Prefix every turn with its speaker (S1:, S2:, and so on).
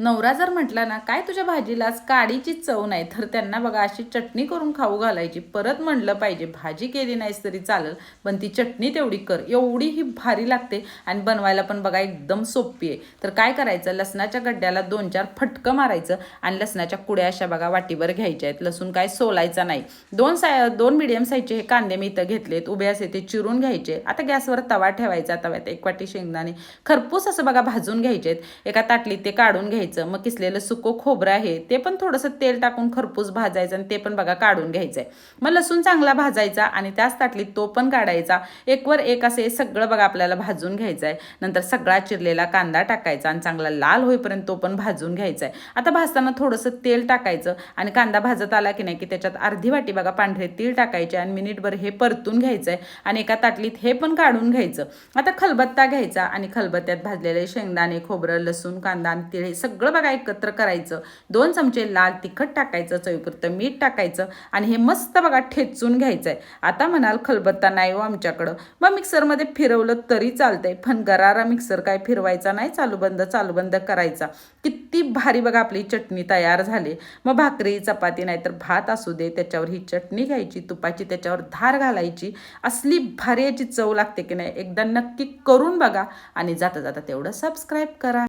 S1: नवरा जर म्हटला ना काय तुझ्या भाजीला आज काडीची चव नाही तर त्यांना बघा अशी चटणी करून खाऊ घालायची. परत म्हणलं पाहिजे भाजी केली नाहीस तरी चालेल पण ती चटणी तेवढी कर. एवढी ही भारी लागते आणि बनवायला पण बघा एकदम सोपी आहे. तर काय करायचं? लसणाच्या गड्ड्याला दोन चार फटकं मारायचं आणि लसणाच्या कुड्या अशा बघा वाटीवर घ्यायच्या आहेत. लसूण काय सोलायचा नाही. दोन साय दोन मिडियम साईजचे हे कांदे मी इथं घेतलेत. उभे असे ते चिरून घ्यायचे. आता गॅसवर तवा ठेवायचा तव्यात एक वाटी शेंगदाणे. खरपूस असं बघा भाजून घ्यायचे आहेत एका ताटलीत ते काढून घ्यायचं. मग किसलेलं सुकं खोबरं आहे ते पण थोडंसं तेल टाकून खरपूस भाजायचं आणि ते पण बघा काढून घ्यायचं आहे मग लसूण चांगला भाजायचा आणि त्याच ताटलीत तो पण काढायचा. एकवर एक असे सगळं बघा आपल्याला भाजून घ्यायचं आहे नंतर सगळा चिरलेला कांदा टाकायचा आणि चांगला लाल होईपर्यंत तो पण भाजून घ्यायचा आहे आता भाजताना थोडंसं तेल टाकायचं आणि कांदा भाजत आला की नाही की त्याच्यात अर्धी वाटी बघा पांढरे तीळ टाकायचे आणि मिनिटभर हे परतून घ्यायचं आहे आणि एका ताटलीत हे पण काढून घ्यायचं. आता खलबत्ता घ्यायचा आणि खलबत्त्यात भाजलेले शेंगदाणे खोबरं लसूण कांदा आणि तिळ हे सगळं सगळं बघा एकत्र करायचं. दोन चमचे लाल तिखट टाकायचं चवीपुरतं मीठ टाकायचं आणि हे मस्त बघा ठेचून घ्यायचं आहे आता म्हणाल खलबत्ता नाही हो आमच्याकडं. मग मिक्सरमध्ये फिरवलं तरी चालतंय. पण गरारा मिक्सर काय फिरवायचा नाही चालू बंद चालू बंद करायचा. किती भारी बघा आपली चटणी तयार झाली. मग भाकरी चपाती नाहीतर भात असू दे त्याच्यावर ही चटणी घ्यायची तुपाची त्याच्यावर धार घालायची. असली भारी याची चव लागते की नाही एकदा नक्की करून बघा आणि जाता जाता तेवढं सबस्क्राईब करा.